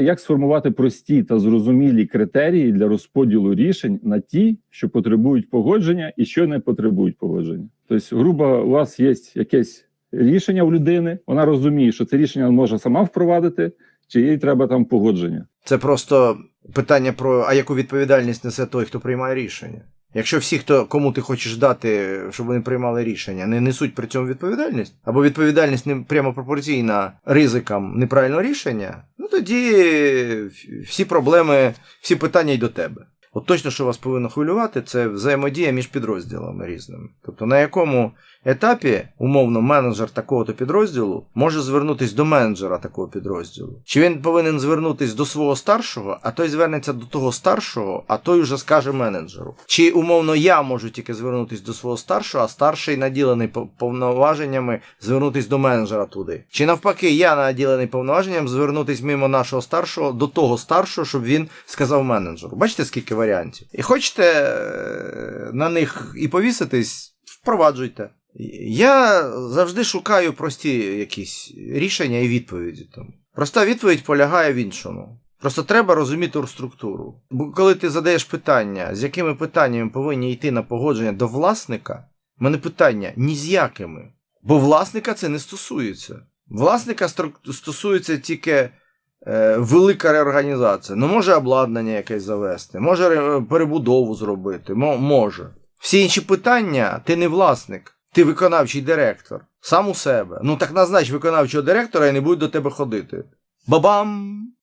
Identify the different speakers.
Speaker 1: Як сформувати прості та зрозумілі критерії для розподілу рішень на ті, що потребують погодження і що не потребують погодження? Тобто, грубо, у вас є якесь рішення у людини, вона розуміє, що це рішення може сама впровадити, чи їй треба там погодження.
Speaker 2: Це просто питання про а яку відповідальність несе той, хто приймає рішення. Якщо всі, хто кому ти хочеш дати, щоб вони приймали рішення, не несуть при цьому відповідальність, або відповідальність не прямо пропорційна ризикам неправильного рішення, ну тоді всі проблеми, всі питання й до тебе. От точно, що вас повинно хвилювати, це взаємодія між підрозділами різними. Тобто на якому етапі умовно менеджер такого-то підрозділу може звернутися до менеджера такого підрозділу. Чи він повинен звернутися до свого старшого, а той звернеться до того старшого, а той уже скаже менеджеру. Чи умовно я можу тільки звернутися до свого старшого, а старший наділений повноваженнями звернутися до менеджера туди. Чи навпаки, я наділений повноваженням звернутися мимо нашого старшого до того старшого, щоб він сказав менеджеру. Бачите, скільки варіантів? І хочете е, на них і повіситись, впроваджуйте. Я завжди шукаю прості якісь рішення і відповіді. Там. Проста відповідь полягає в іншому. Просто треба розуміти структуру. Бо коли ти задаєш питання, з якими питаннями повинні йти на погодження до власника, в мене питання ні з якими. Бо власника це не стосується. Власника стосується тільки велика реорганізація. Ну, може обладнання якесь завести, може перебудову зробити, мо- може. Всі інші питання ти не власник, ти виконавчий директор. Сам у себе. Ну так назнач виконавчого директора і не будуть до тебе ходити. Бабам!